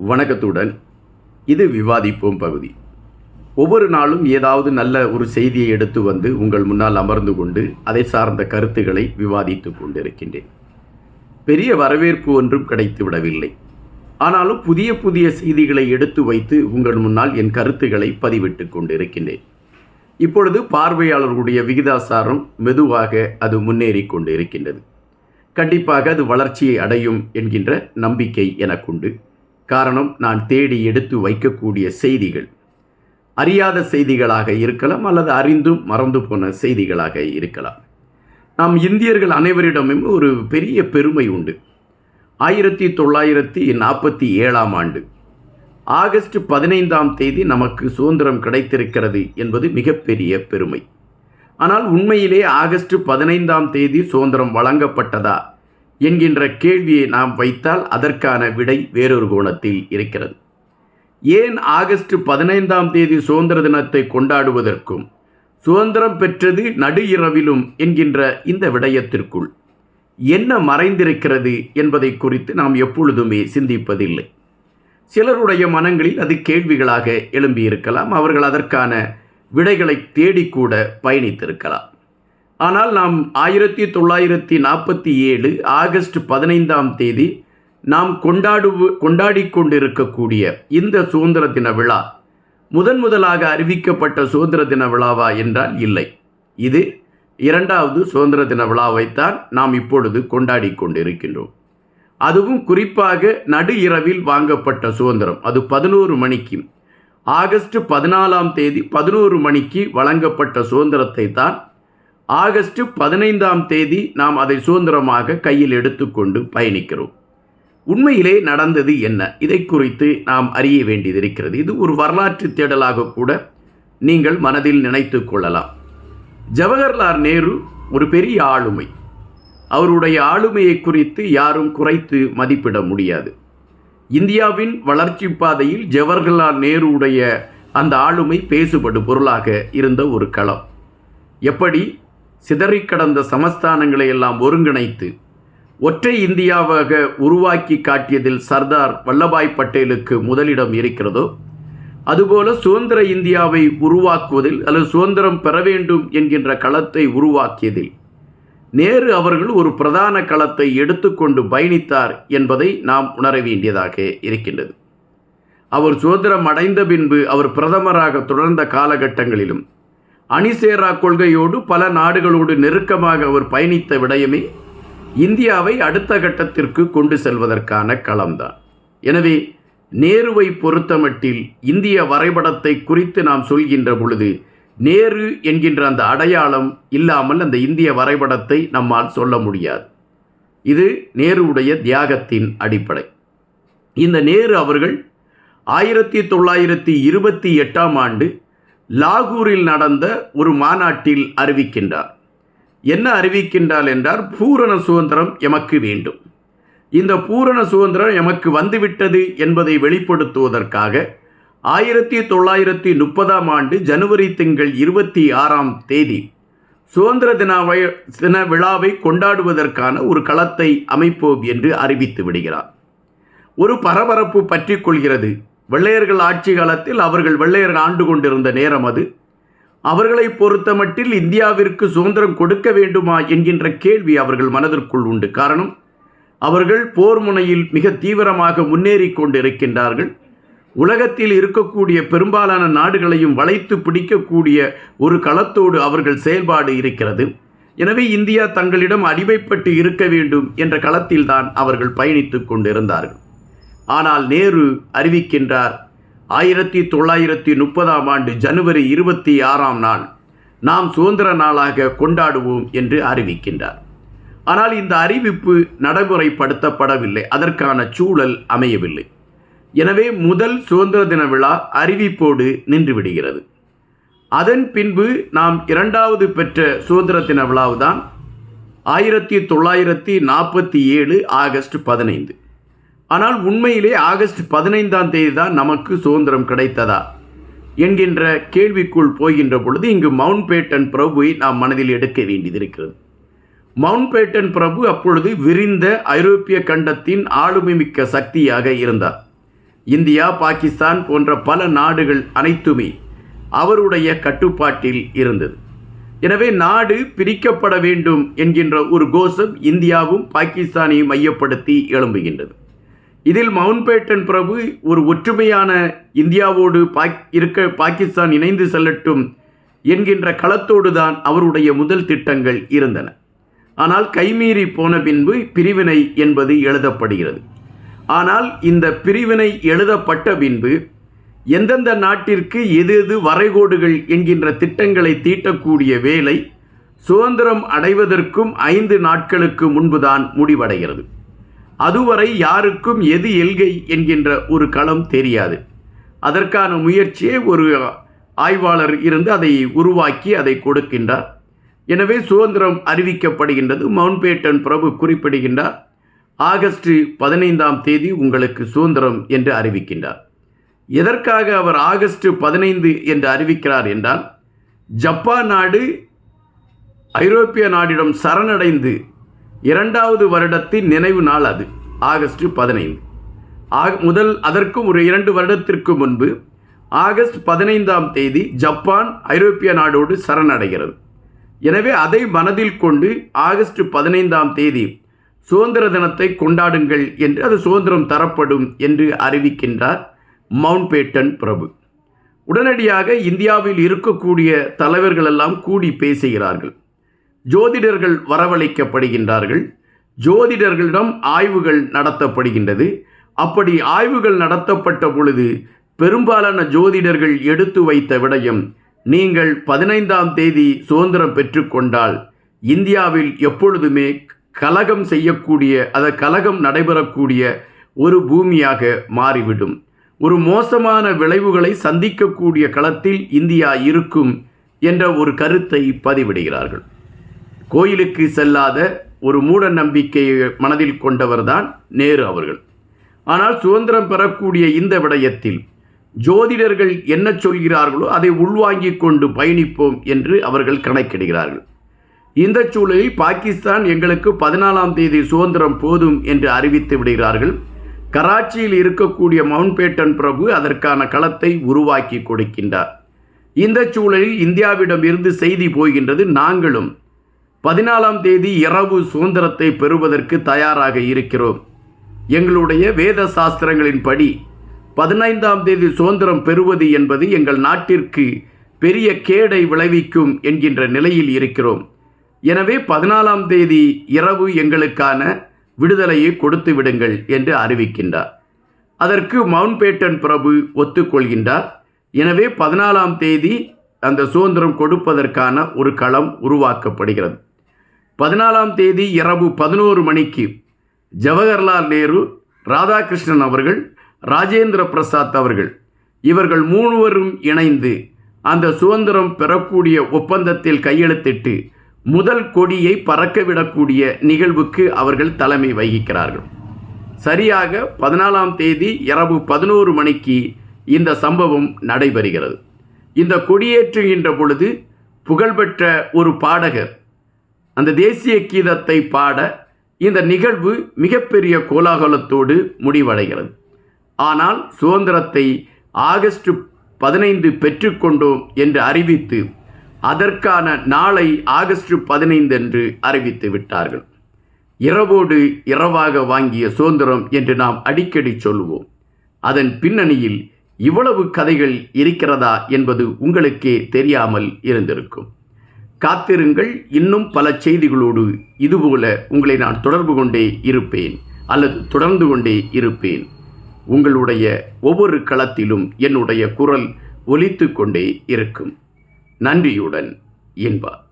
வணக்கத்துடன். இது விவாதிப்போம் பகுதி. ஒவ்வொரு நாளும் ஏதாவது நல்ல ஒரு செய்தியை எடுத்து வந்து உங்கள் முன்னால் அமர்ந்து கொண்டு அதை சார்ந்த கருத்துக்களை விவாதித்துக் கொண்டிருக்கின்றேன். பெரிய வரவேற்பு ஒன்றும் கிடைத்து விடவில்லை. ஆனாலும் புதிய புதிய செய்திகளை எடுத்து வைத்து உங்கள் முன்னால் என் கருத்துக்களை பதிவிட்டுக் கொண்டிருக்கின்றேன். இப்பொழுது பார்வையாளர்களுடைய விகிதாசாரம் மெதுவாக அது முன்னேறி கொண்டு இருக்கின்றது கண்டிப்பாக அது வளர்ச்சியை அடையும் என்கின்ற நம்பிக்கை எனக்குண்டு. காரணம் நான் தேடி எடுத்து வைக்கக்கூடிய செய்திகள். அறியாத செய்திகளாக இருக்கலாம் அல்லது அறிந்தும் மறந்து போன செய்திகளாக இருக்கலாம். நாம் இந்தியர்கள் அனைவரிடமும் ஒரு பெரிய பெருமை உண்டு. ஆயிரத்தி தொள்ளாயிரத்தி நாற்பத்தி ஏழாம் ஆண்டு. ஆகஸ்ட் பதினைந்தாம் தேதி நமக்கு சுதந்திரம் கிடைத்திருக்கிறது என்பது மிகப்பெரிய பெருமை. ஆனால் உண்மையிலே ஆகஸ்ட் பதினைந்தாம் தேதி சுதந்திரம் வழங்கப்பட்டதா? என்கின்ற கேள்வியை நாம் வைத்தால் அதற்கான விடை வேறொரு கோணத்தில் இருக்கிறது. ஏன் ஆகஸ்ட் பதினைந்தாம் தேதி சுதந்திர தினத்தை கொண்டாடுவதற்கும் சுதந்திரம் பெற்றது நடு இரவிலும் என்கின்ற இந்த விடயத்திற்குள் என்ன மறைந்திருக்கிறது என்பதை குறித்து நாம் எப்பொழுதுமே சிந்திப்பதில்லை. சிலருடைய மனங்களில் அது கேள்விகளாக எழும்பியிருக்கலாம் அவர்கள் அதற்கான விடைகளை தேடிக்கூட பயணித்திருக்கலாம். ஆனால் நாம் ஆயிரத்தி தொள்ளாயிரத்தி நாற்பத்தி ஏழு ஆகஸ்ட் பதினைந்தாம் தேதி நாம் கொண்டாடுவ கொண்டாடி கொண்டிருக்கக்கூடிய இந்த சுதந்திர தின விழா முதன் முதலாக அறிவிக்கப்பட்ட சுதந்திர தின விழாவா என்றால் இல்லை. இது இரண்டாவது சுதந்திர தின விழாவைத்தான் நாம் இப்பொழுது கொண்டாடி கொண்டிருக்கின்றோம். அதுவும் குறிப்பாக நடு இரவில் வாங்கப்பட்ட சுதந்திரம். அது பதினோரு மணிக்கு ஆகஸ்ட் பதினாலாம் தேதி பதினோரு மணிக்கு வழங்கப்பட்ட சுதந்திரத்தை தான் ஆகஸ்ட் பதினைந்தாம் தேதி நாம் அதை சுதந்திரமாக கையில் எடுத்துக்கொண்டு பயணிக்கிறோம். உண்மையிலே நடந்தது என்ன? இதை குறித்து நாம் அறிய வேண்டியதிருக்கிறது. இது ஒரு வரலாற்று தேடலாக கூட நீங்கள் மனதில் நினைத்து கொள்ளலாம். ஜவஹர்லால் நேரு ஒரு பெரிய ஆளுமை. அவருடைய ஆளுமையை குறித்து யாரும் குறைத்து மதிப்பிட முடியாது. இந்தியாவின் வளர்ச்சி பாதையில் ஜவஹர்லால் நேருடைய அந்த ஆளுமை பேசுபடு பொருளாக இருந்த ஒரு களம். எப்படி? சிதறி கடந்த சமஸ்தானங்களை எல்லாம் ஒருங்கிணைத்து ஒற்றை இந்தியாவாக உருவாக்கி காட்டியதில் சர்தார் வல்லபாய் பட்டேலுக்கு முதலிடம் இருக்கிறதோ அதுபோல சுதந்திர இந்தியாவை உருவாக்குவதில் அல்லது சுதந்திரம் பெற வேண்டும் என்கின்ற களத்தை உருவாக்கியதில் நேரு அவர்கள் ஒரு பிரதான களத்தை எடுத்துக்கொண்டு பயணித்தார் என்பதை நாம் உணர வேண்டியதாக இருக்கின்றது. அவர் சுதந்திரம் அடைந்த பின்பு அவர் பிரதமராக தொடர்ந்த காலகட்டங்களிலும் அணிசேரா கொள்கையோடு பல நாடுகளோடு நெருக்கமாக அவர் பயணித்த விடயமே இந்தியாவை அடுத்த கட்டத்திற்கு கொண்டு செல்வதற்கான களம்தான். எனவே நேருவை பொறுத்தமட்டில் இந்திய வரைபடத்தை குறித்து நாம் சொல்கின்ற பொழுது நேரு என்கின்ற அந்த அடையாளம் இல்லாமல் அந்த இந்திய வரைபடத்தை நம்மால் சொல்ல முடியாது. இது நேருவுடைய தியாகத்தின் அடிப்படை. இந்த நேரு அவர்கள் ஆயிரத்தி தொள்ளாயிரத்தி இருபத்தி எட்டாம் ஆண்டு லாகூரில் நடந்த ஒரு மாநாட்டில் அறிவிக்கின்றார். என்ன அறிவிக்கின்றார் என்றால் பூரண சுதந்திரம் எமக்கு வேண்டும். இந்த பூரண சுதந்திரம் எமக்கு வந்துவிட்டது என்பதை வெளிப்படுத்துவதற்காக ஆயிரத்தி தொள்ளாயிரத்தி முப்பதாம் ஆண்டு ஜனவரி திங்கள் இருபத்தி ஆறாம் தேதி சுதந்திர தினாவை தின விழாவை கொண்டாடுவதற்கான ஒரு களத்தை அமைப்போம் என்று அறிவித்து விடுகிறார். ஒரு பரபரப்பு பற்றி கொள்கிறது. வெள்ளையர்கள் ஆட்சி காலத்தில் அவர்கள் வெள்ளையர்கள் ஆண்டு கொண்டிருந்த நேரம் அது. அவர்களை பொறுத்தமட்டில் இந்தியாவிற்கு சுதந்திரம் கொடுக்க வேண்டுமா என்கின்ற கேள்வி அவர்கள் மனதிற்குள் உண்டு. காரணம் அவர்கள் போர் முனையில் மிக தீவிரமாக முன்னேறி கொண்டிருக்கின்றார்கள். உலகத்தில் இருக்கக்கூடிய பெரும்பாலான நாடுகளையும் வளைத்து பிடிக்கக்கூடிய ஒரு களத்தோடு அவர்கள் செயல்பாடு இருக்கிறது. எனவே இந்தியா தங்களிடம் அடிமைப்பட்டு இருக்க வேண்டும் என்ற களத்தில்தான் அவர்கள் பயணித்து கொண்டிருந்தார்கள். ஆனால் நேரு அறிவிக்கின்றார். ஆயிரத்தி தொள்ளாயிரத்தி முப்பதாம் ஆண்டு ஜனவரி இருபத்தி ஆறாம் நாள் நாம் சுதந்திர நாளாக கொண்டாடுவோம் என்று அறிவிக்கின்றார். ஆனால் இந்த அறிவிப்பு நடைமுறைப்படுத்தப்படவில்லை. அதற்கான சூழல் அமையவில்லை. எனவே முதல் சுதந்திர தின விழா அறிவிப்போடு நின்றுவிடுகிறது அதன் பின்பு நாம் இரண்டாவது பெற்ற சுதந்திர தின விழாவுதான் ஆயிரத்தி தொள்ளாயிரத்தி நாற்பத்தி ஏழு ஆகஸ்ட் பதினைந்து. ஆனால் உண்மையிலே ஆகஸ்ட் பதினைந்தாம் தேதி தான் நமக்கு சுதந்திரம் கிடைத்ததா? என்கின்ற கேள்விக்குள் போகின்ற பொழுது இங்கு மவுண்ட் பேட்டன் பிரபுவை நாம் மனதில் எடுக்க வேண்டியதிருக்கிறது மவுண்ட் பேட்டன் பிரபு அப்பொழுது விரிந்த ஐரோப்பிய கண்டத்தின் ஆளுமைமிக்க சக்தியாக இருந்தார். இந்தியா பாகிஸ்தான் போன்ற பல நாடுகள் அனைத்துமே அவருடைய கட்டுப்பாட்டில் இருந்தது. எனவே நாடு பிரிக்கப்பட வேண்டும் என்கின்ற ஒரு கோஷம் இந்தியாவும் பாகிஸ்தானையும் மையப்படுத்தி எழும்புகின்றது. இதில் மவுண்ட்பேட்டன் பிரபு ஒரு ஒற்றுமையான இந்தியாவோடு பாக் இருக்க பாகிஸ்தான் இணைந்து செல்லட்டும் என்கின்ற களத்தோடு தான் அவருடைய முதல் திட்டங்கள் இருந்தன. ஆனால் கைமீறி போன பின்பு பிரிவினை என்பது எழுதப்படுகிறது. ஆனால் இந்த பிரிவினை எழுதப்பட்ட பின்பு எந்தெந்த நாட்டிற்கு எது எது வரைகோடுகள் என்கின்ற திட்டங்களை தீட்டக்கூடிய வேலை சுதந்திரம் அடைவதற்கும் ஐந்து நாட்களுக்கு முன்புதான் முடிவடைகிறது. அதுவரை யாருக்கும் எது எல்கை என்கின்ற ஒரு களம் தெரியாது. அதற்கான முயற்சியை ஒரு ஆய்வாளர் இருந்து அதை உருவாக்கி அதை கொடுக்கின்றார். எனவே சுதந்திரம் அறிவிக்கப்படுகின்றது. மவுண்ட்பேட்டன் பிரபு குறிப்பிடுகின்றார் ஆகஸ்ட் பதினைந்தாம் தேதி உங்களுக்கு சுதந்திரம் என்று அறிவிக்கின்றார். எதற்காக அவர் ஆகஸ்ட் பதினைந்து என்று அறிவிக்கிறார் என்றால் ஜப்பான் நாடு ஐரோப்பிய நாடிடம் சரணடைந்து இரண்டாவது வருடத்தின் நினைவு நாள் அது ஆகஸ்ட் பதினைந்து. ஆக முதல் அதற்கும் ஒரு இரண்டு வருடத்திற்கு முன்பு ஆகஸ்ட் பதினைந்தாம் தேதி ஜப்பான் ஐரோப்பிய நாடோடு சரணடைகிறது. எனவே அதை மனதில் கொண்டு ஆகஸ்ட் பதினைந்தாம் தேதி சுதந்திர தினத்தை கொண்டாடுங்கள் என்று அது சுதந்திரம் தரப்படும் என்று அறிவிக்கின்றார் மவுண்ட் பேட்டன் பிரபு. உடனடியாக இந்தியாவில் இருக்கக்கூடிய தலைவர்களெல்லாம் கூடி பேசுகிறார்கள். ஜோதிடர்கள் வரவழைக்கப்படுகின்றார்கள். ஜோதிடர்களிடம் ஆய்வுகள் நடத்தப்படுகின்றது. அப்படி ஆய்வுகள் நடத்தப்பட்ட பொழுது பெரும்பாலான ஜோதிடர்கள் எடுத்து வைத்த விடயம் நீங்கள் பதினைந்தாம் தேதி சுதந்திரம் பெற்றுக்கொண்டால் இந்தியாவில் எப்பொழுதுமே கலகம் செய்யக்கூடிய அத கலகம் நடைபெறக்கூடிய ஒரு பூமியாக மாறிவிடும். ஒரு மோசமான விளைவுகளை சந்திக்கக்கூடிய களத்தில் இந்தியா இருக்கும் என்ற ஒரு கருத்தை பதிவிடுகிறார்கள். கோயிலுக்கு செல்லாத ஒரு மூட நம்பிக்கையை மனதில் கொண்டவர்தான் நேரு அவர்கள். ஆனால் சுதந்திரம் பெறக்கூடிய இந்த விடயத்தில் ஜோதிடர்கள் என்ன சொல்கிறார்களோ அதை உள்வாங்கிக் கொண்டு பயணிப்போம் என்று அவர்கள் கணக்கிடுகிறார்கள். இந்த சூழலில் பாகிஸ்தான் எங்களுக்கு பதினாலாம் தேதி சுதந்திரம் போதும் என்று அறிவித்து விடுகிறார்கள். கராச்சியில் இருக்கக்கூடிய மவுண்ட்பேட்டன் பிரபு அதற்கான களத்தை உருவாக்கி கொடுக்கின்றார். இந்த சூழலில் இந்தியாவிடம் இருந்து செய்தி போகின்றது நாங்களும். பதினாலாம் தேதி இரவு சுதந்திரத்தை பெறுவதற்கு தயாராக இருக்கிறோம். எங்களுடைய வேத சாஸ்திரங்களின்படி பதினைந்தாம் தேதி சுதந்திரம் பெறுவது என்பது எங்கள் நாட்டிற்கு பெரிய கேடை விளைவிக்கும் என்கின்ற நிலையில் இருக்கிறோம். எனவே பதினாலாம் தேதி இரவு எங்களுக்கான விடுதலையை கொடுத்து விடுங்கள் என்று அறிவிக்கின்றார். அதற்கு மவுண்ட்பேட்டன் பிரபு ஒத்துக்கொள்கின்றார். எனவே பதினாலாம் தேதி அந்த சுதந்திரம் கொடுப்பதற்கான ஒரு களம் உருவாக்கப்படுகிறது. பதினாலாம் தேதி இரவு பதினோரு மணிக்கு ஜவஹர்லால் நேரு ராதாகிருஷ்ணன் அவர்கள் ராஜேந்திர பிரசாத் அவர்கள் இவர்கள் மூணுவரும் இணைந்து அந்த சுதந்திரம் பெறக்கூடிய ஒப்பந்தத்தில் கையெழுத்திட்டு முதல் கொடியை பறக்கவிடக்கூடிய நிகழ்வுக்கு அவர்கள் தலைமை வகிக்கிறார்கள். சரியாக பதினாலாம் தேதி இரவு பதினோரு மணிக்கு இந்த சம்பவம் நடைபெறுகிறது. இந்த கொடியேற்றுகின்ற பொழுது புகழ்பெற்ற ஒரு பாடகர் அந்த தேசிய கீதத்தை பாட இந்த நிகழ்வு மிகப்பெரிய கோலாகலத்தோடு முடிவடைகிறது. ஆனால் சுதந்திரத்தை ஆகஸ்ட் பதினைந்து பெற்றுக்கொண்டோம் என்று அறிவித்து அதற்கான நாளை ஆகஸ்ட் பதினைந்து என்று அறிவித்து விட்டார்கள். இரவோடு இரவாக வாங்கிய சுதந்திரம் என்று நாம் அடிக்கடி சொல்லுவோம் அதன் பின்னணியில் இவ்வளவு கதைகள் இருக்கிறதா என்பது உங்களுக்கே தெரியாமல் இருந்திருக்கும். காத்திருங்கள். இன்னும் பல செய்திகளோடு இதுபோல உங்களை நான் தொடர்பு கொண்டே இருப்பேன் அல்லது தொடர்ந்து கொண்டே இருப்பேன். உங்களுடைய ஒவ்வொரு களத்திலும் என்னுடைய குரல் ஒலித்து கொண்டே இருக்கும். நன்றியுடன் என்பார்.